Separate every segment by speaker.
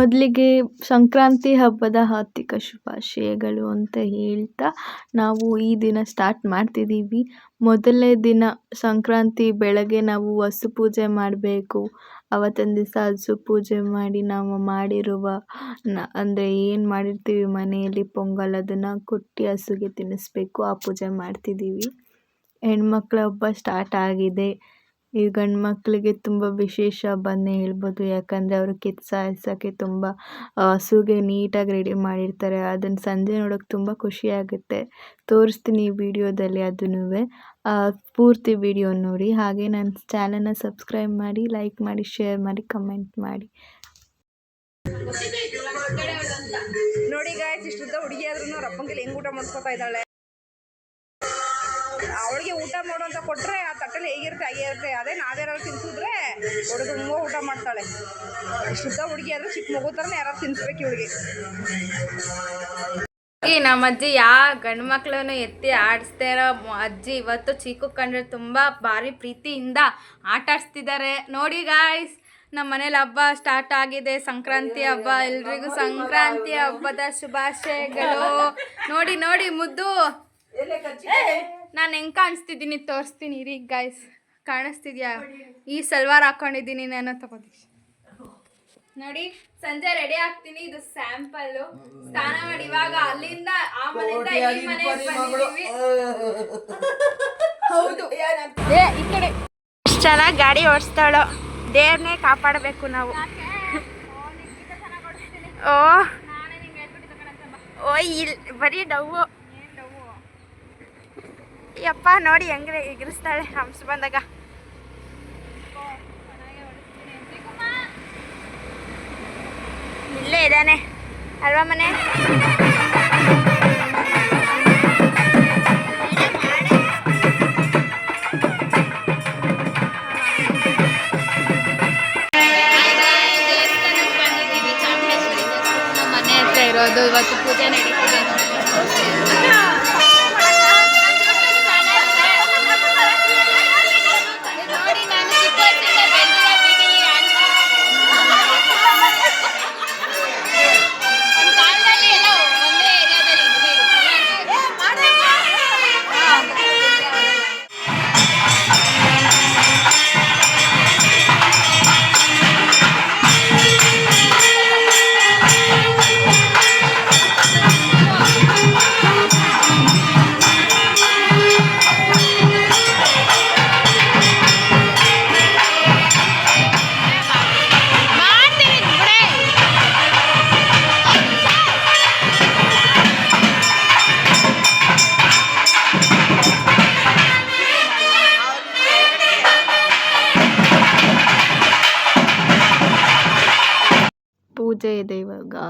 Speaker 1: ಮೊದಲಿಗೆ ಸಂಕ್ರಾಂತಿ ಹಬ್ಬದ ಹಾರ್ದಿಕ ಶುಭಾಶಯಗಳು ಅಂತ ಹೇಳ್ತಾ ನಾವು ಈ ದಿನ ಸ್ಟಾರ್ಟ್ ಮಾಡ್ತಿದ್ದೀವಿ. ಮೊದಲನೇ ದಿನ ಸಂಕ್ರಾಂತಿ ಬೆಳಗ್ಗೆ ನಾವು ಹಸು ಪೂಜೆ ಮಾಡಬೇಕು. ಅವತ್ತಿನ ದಿವಸ ಹಸು ಪೂಜೆ ಮಾಡಿ ನಾವು ಮಾಡಿರುವ ನ, ಅಂದರೆ ಏನು ಮಾಡಿರ್ತೀವಿ ಮನೆಯಲ್ಲಿ ಪೊಂಗಲ್ ಅದನ್ನು ಕೊಟ್ಟಿ ಹಸುಗೆ ತಿನ್ನಿಸ್ಬೇಕು ಆ ಪೂಜೆ ಮಾಡ್ತಿದ್ದೀವಿ. ಹೆಣ್ಮಕ್ಳ ಹಬ್ಬ ಸ್ಟಾರ್ಟ್ ಆಗಿದೆ. ಈ ಗಂಡು ಮಕ್ಕಳಿಗೆ ತುಂಬ ವಿಶೇಷ ಹಬ್ಬನೇ ಹೇಳ್ಬೋದು. ಯಾಕಂದರೆ ಅವರು ಕಿತ್ತು ಹಾಯ್ಸೋಕ್ಕೆ ತುಂಬ ಹಸುಗೆ ನೀಟಾಗಿ ರೆಡಿ ಮಾಡಿರ್ತಾರೆ. ಅದನ್ನು ಸಂಜೆ ನೋಡೋಕೆ ತುಂಬ ಖುಷಿಯಾಗುತ್ತೆ ತೋರಿಸ್ತೀನಿ ಈ ವಿಡಿಯೋದಲ್ಲಿ ಅದನ್ನೂ ಪೂರ್ತಿ ವಿಡಿಯೋ ನೋಡಿ. ಹಾಗೆ ನನ್ನ ಚಾನಲ್ನ ಸಬ್ಸ್ಕ್ರೈಬ್ ಮಾಡಿ ಲೈಕ್ ಮಾಡಿ ಶೇರ್ ಮಾಡಿ ಕಮೆಂಟ್ ಮಾಡಿ.
Speaker 2: ನೋಡಿ ಗಾಯ್ಸ್ ಇಷ್ಟುದ್ದ ಹುಡುಗಿ ಆದ್ರೂ ಅವ್ರ ಅಪ್ಪಂಗೆಲ್ಲ ಊಟ ಮಾಡ್ಕೋತಾ ಇದ್ದಾಳೆ. ಅವಳಿಗೆ ಊಟ ಮಾಡು ಅಂತ ಕೊಟ್ರೆ ಆ ತಟ್ಟೆಲಿ ಹೇಗಿರುತ್ತೆ ಹಾಗೆ ಇರುತ್ತೆ ಅದೇ ನಾವ್ಯಾರು ತಿನ್ಸಿದ್ರೆ ಹುಡುಗ ತುಂಬ ಊಟ ಮಾಡ್ತಾಳೆ. ಶುದ್ಧ ಹುಡುಗಿ ಆದ್ರೆ ಚಿಕ್ಕ ಮಗು ಥರನೇ ಯಾರು ತಿನ್ಸ್ಬೇಕು ಇವಳಿಗೆ.
Speaker 3: ಈ ನಮ್ಮ ಅಜ್ಜಿ ಯಾ ಗಂಡು ಮಕ್ಳನ್ನು ಎತ್ತಿ ಆಡಿಸ್ತಾ ಇರೋ ಅಜ್ಜಿ ಇವತ್ತು ಚೀಕು ಕಂಡ್ರೆ ತುಂಬ ಭಾರಿ ಪ್ರೀತಿಯಿಂದ ಆಟ ಆಡಿಸ್ತಿದ್ದಾರೆ. ನೋಡಿ ಗಾಯ್ಸ್ ನಮ್ಮ ಮನೇಲಿ ಹಬ್ಬ ಸ್ಟಾರ್ಟ್ ಆಗಿದೆ. ಸಂಕ್ರಾಂತಿ ಹಬ್ಬ ಎಲ್ರಿಗೂ ಸಂಕ್ರಾಂತಿ ಹಬ್ಬದ ಶುಭಾಶಯಗಳು. ನೋಡಿ ನೋಡಿ ಮುದ್ದು. ನಾನು ಹೆಂಗೆ ಕಾಣಿಸ್ತಿದ್ದೀನಿ ತೋರಿಸ್ತೀನಿ ರೀ ಗಾಯ್ಸ್ ಕಾಣಿಸ್ತಿದ್ಯಾ? ಈ ಸಲ್ವಾರ್ ಹಾಕೊಂಡಿದ್ದೀನಿ ನಾನು ತಗೋತೀನಿ. ನೋಡಿ ಸಂಜೆ ರೆಡಿ ಆಗ್ತೀನಿ ಇದು ಸ್ಯಾಂಪಲ್ ಸ್ನಾನ ಮಾಡಿ ಇವಾಗ ಅಲ್ಲಿಂದ ಆ ಮನೆಯಿಂದ ಈ ಮನೆಗೆ ಬಂದಿದೀವಿ ಹೌದು. ಏ ಈ ಕಡೆ. ಎಷ್ಟು ಚೆನ್ನಾಗಿ ಗಾಡಿ ಓಡಿಸ್ತಾಳೋ? ದೇವ್ರನ್ನೇ ಕಾಪಾಡಬೇಕು ನಾವು. ಓ ಓ. ಇಲ್ಲಿ ಬರೀ ಡವ್ವು ಯಪ್ಪ ನೋಡಿ ಹೆಂಗ್ರೆ ಎಗರಿಸ್ತಾಳೆ ಹಂಸ ಬಂದಾಗ. ಇಲ್ಲೇ ಇದ್ದಾನೆ. ಅಲ್ವಾ ಮನೆ? ಇರೋದು. ಇವತ್ತು ಪೂಜೆ ನಡೀತಿದೆ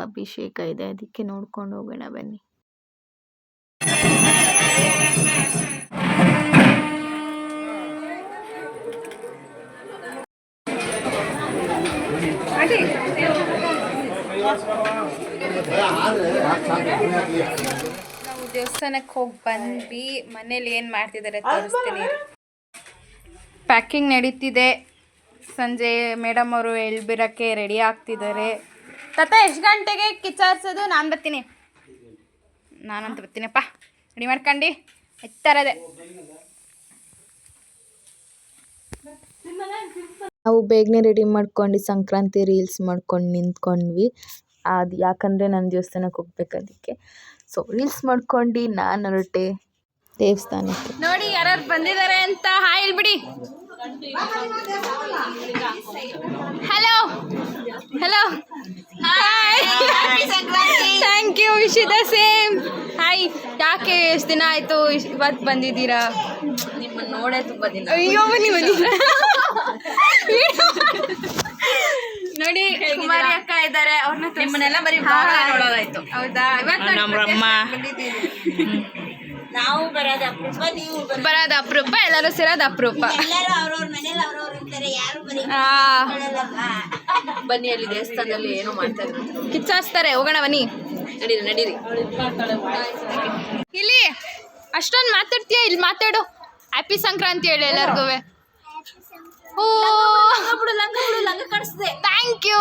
Speaker 1: ಅಭಿಷೇಕ ಇದೆ. ಅದಕ್ಕೆ ನೋಡ್ಕೊಂಡು ಹೋಗೋಣ ಬನ್ನಿ.
Speaker 3: ನಾವು ದೇವಸ್ಥಾನಕ್ಕೆ ಹೋಗಿ ಬಂದ್ವಿ. ಮನೇಲಿ ಏನು ಮಾಡ್ತಿದ್ದಾರೆ ತೋರಿಸ್ತೀನಿ. ಪ್ಯಾಕಿಂಗ್ ನಡೀತಿದೆ. ಸಂಜೆ ಮೇಡಮ್ ಅವರು ಎಳ್ಬಿರಕ್ಕೆ ರೆಡಿ ಆಗ್ತಿದ್ದಾರೆ. ತಾತ ಎಷ್ಟು ಗಂಟೆಗೆ ಕಿಚ್ಚಾರ್ಸೋದು ನಾನು ಬರ್ತೀನಿ. ನಾನಂತ ಬರ್ತೀನಪ್ಪ ರೆಡಿ ಮಾಡ್ಕೊಂಡು. ಎತ್ತರದೆ.
Speaker 1: ನಾವು ಬೇಗನೆ ರೆಡಿ ಮಾಡ್ಕೊಂಡು ಸಂಕ್ರಾಂತಿ ರೀಲ್ಸ್ ಮಾಡ್ಕೊಂಡು ನಿಂತ್ಕೊಂಡ್ವಿ. ಅದು ಯಾಕಂದರೆ ನಾನು ದೇವಸ್ಥಾನಕ್ಕೆ ಹೋಗ್ಬೇಕು ಅದಕ್ಕೆ ಸೊ ರೀಲ್ಸ್ ಮಾಡ್ಕೊಂಡು ನಾನು ಹೊರಟೆ ದೇವಸ್ಥಾನಕ್ಕೆ.
Speaker 3: ನೋಡಿ ಯಾರು ಬಂದಿದ್ದಾರೆ ಅಂತ ಹಾಯ್ ಹೇಳ್ಬಿಡಿ. Hello hello hi thank you wish the same hi ಯಾಕೆ ಎಷ್ಟು ದಿನ ಆಯ್ತು ಇವತ್ತು ಬಂದಿದ್ದೀರಾ?
Speaker 2: ನಿಮ್ಮನ್ನ ನೋಡೇ ತುಂಬ ದಿನ
Speaker 3: ಅಯ್ಯೋ ಬನ್ನಿ ಬನ್ನಿ. ನೋಡಿ ಕುಮಾರಿ ಅಕ್ಕ ಇದ್ದಾರೆ. ಅವ್ರನ್ನ
Speaker 2: ನಿಮ್ಮನ್ನೆಲ್ಲ ಬರೀ ನೋಡೋದಾಯ್ತು.
Speaker 3: ಹೌದಾ? ಇವತ್ತು. ಬಂದಿದ್ದೀರಿ
Speaker 4: ನಾವು ಬರೋದು ಅಪರೂಪ ನೀವು ಬರೋದು
Speaker 3: ಅಪರೂಪ ಎಲ್ಲರೂ ಸೇರೋದು ಅಪರೂಪ.
Speaker 4: ಎಲ್ಲರೂ ಅವ್ರವ್ರ ಮನೇಲಿ ಅವ್ರವ್ರು ಇರ್ತಾರೆ ಯಾರು ಬರೀ
Speaker 3: ಆ.
Speaker 2: ಬನ್ನಿ ಅಲ್ಲಿ ದೇವಸ್ಥಾನದಲ್ಲಿ ಏನೋ ಮಾಡ್ತಾ ಇದ್ರು.
Speaker 3: ಕಿಚ್ಚಾಸ್ತಾರೆ ಹೋಗೋಣ ಬನ್ನಿ.
Speaker 2: ನಡೀರಿ ನಡೀರಿ.
Speaker 3: ಇಲ್ಲಿ ಅಷ್ಟೊಂದು ಮಾತಾಡ್ತೀಯ? ಇಲ್ಲಿ ಮಾತಾಡು. ಹ್ಯಾಪಿ ಸಂಕ್ರಾಂತಿ ಹೇಳಿ ಎಲ್ಲರಿಗೂ ಓ
Speaker 4: ಬಿಡು ಲಂಗ ಬಿಡು ಲಂಗ ಕಾಣಿಸ್ದೆ
Speaker 3: ಥ್ಯಾಂಕ್ ಯು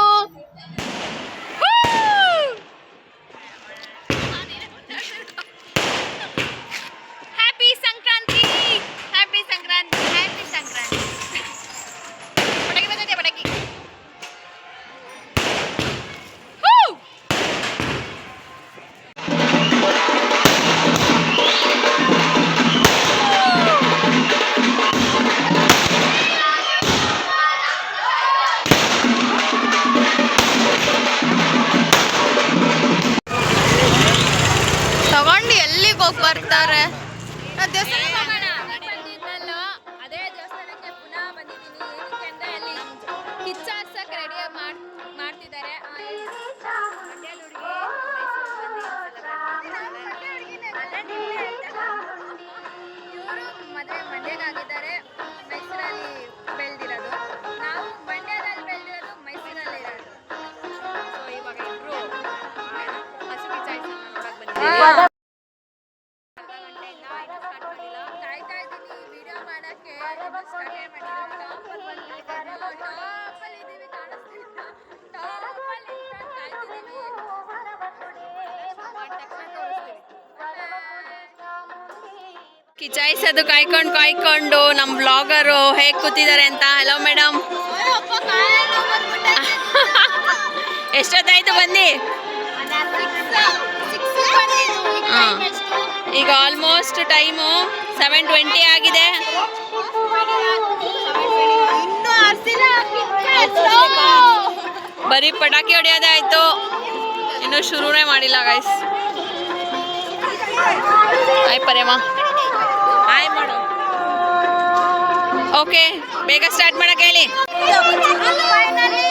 Speaker 3: ಅದೇ ದೇವಸ್ಥಾನಕ್ಕೆ ಪುನಃ ಬಂದಿದ್ದೀನಿ. ಏನಕ್ಕೆ ಅಂದ್ರೆ ಅಲ್ಲಿ ಕಿಚ್ಚಾಡ್ಸಕ್ಕೆ ರೆಡಿ ಮಾಡ್ ಮಾಡ್ತಿದ್ದಾರೆ. ಇವರು ಮದುವೆ ಮಂಡ್ಯಗಾಗಿದ್ದಾರೆ. ಮೈಸೂರಲ್ಲಿ ಬೆಳೆದಿರೋದು. ನಾವು ಮಂಡ್ಯದಲ್ಲಿ ಬೆಳೆದಿರೋದು ಮೈಸೂರಲ್ಲಿ ಇರೋದು. ಸೊ ಇವಾಗ ಇಬ್ರು ಹಸು ಕಿಚ್ಚಾಡ್ಸೋಣ ನೋಡಕ್ ಬಂದಿದ್ದೀವಿ ಕಿಚಾಯಿಸೋದು ಕಾಯ್ಕೊಂಡು ಕಾಯ್ಕೊಂಡು ನಮ್ಮ ಬ್ಲಾಗರು ಹೇಗೆ ಕೂತಿದ್ದಾರೆ ಅಂತ. ಹಲೋ ಮೇಡಮ್ ಎಷ್ಟೊತ್ತಾಯ್ತು ಬನ್ನಿ? ಹಾಂ. ಈಗ ಆಲ್ಮೋಸ್ಟ್ ಟೈಮು ಸೆವೆನ್ ಟ್ವೆಂಟಿ ಆಗಿದೆ. ಬರೀ ಪಟಾಕಿ ಹೊಡೆಯೋದೇ ಆಯಿತು. ಇನ್ನೂ ಶುರುನೇ ಮಾಡಿಲ್ಲ ಗೈಸ್ ಆಯ್ ಪರ್ಯಮ್ಮ ಹಾಯ್ ಮಾಡು. ಓಕೆ ಬೇಗ ಸ್ಟಾರ್ಟ್ ಮಾಡಕ್ಕೆ ಹೇಳಿ ಫೈನಲಿ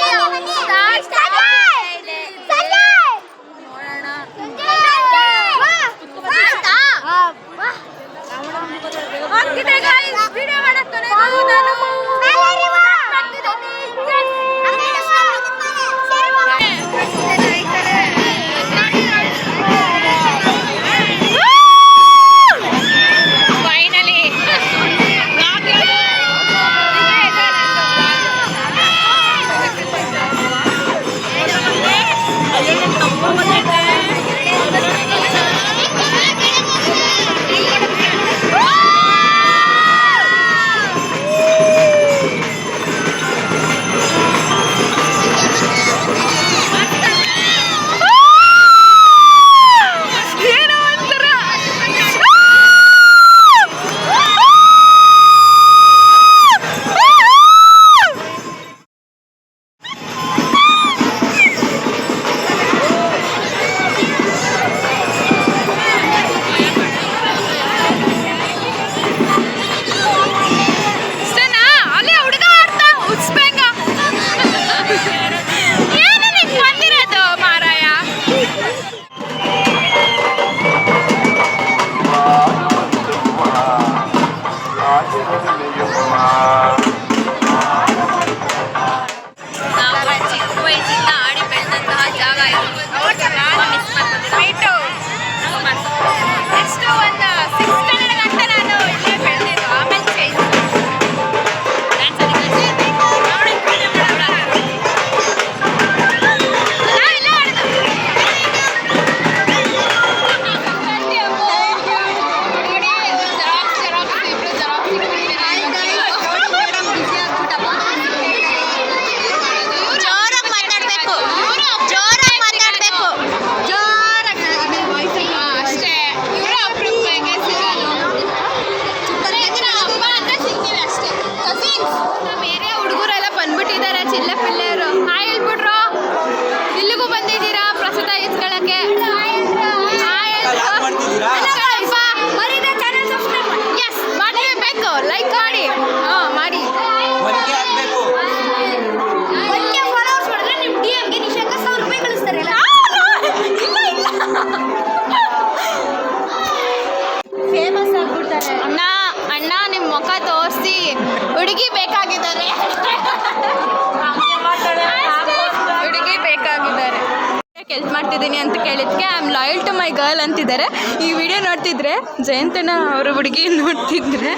Speaker 3: ಮಾಡ್ತಿದ್ದೀನಿ ಅಂತ ಕೇಳಿದ್ಕೆ I am loyal to my girl ಅಂತಿದ್ದಾರೆ. ಈ ವಿಡಿಯೋ ನೋಡ್ತಿದ್ರೆ ಜಯಂತನ ಅವರು ಹುಡುಗಿ ನೋಡ್ತಿದ್ರೆ,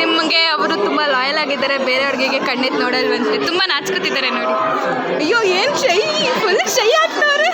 Speaker 3: ನಿಮಗೆ ಅವರು ತುಂಬ ಲಾಯಲ್ ಆಗಿದ್ದಾರೆ ಬೇರೆ ಕಣ್ಣಿದ್ದು ಕಣ್ಣೆತ್ತು ನೋಡಲ್ವಂತೆ. ತುಂಬ ನಾಚ್ಕೊತಿದ್ದಾರೆ ನೋಡಿ. ಅಯ್ಯೋ, ಏನು ಶೈ? ಫುಲ್ ಶೈ ಆಗ್ತವ್ರೆ.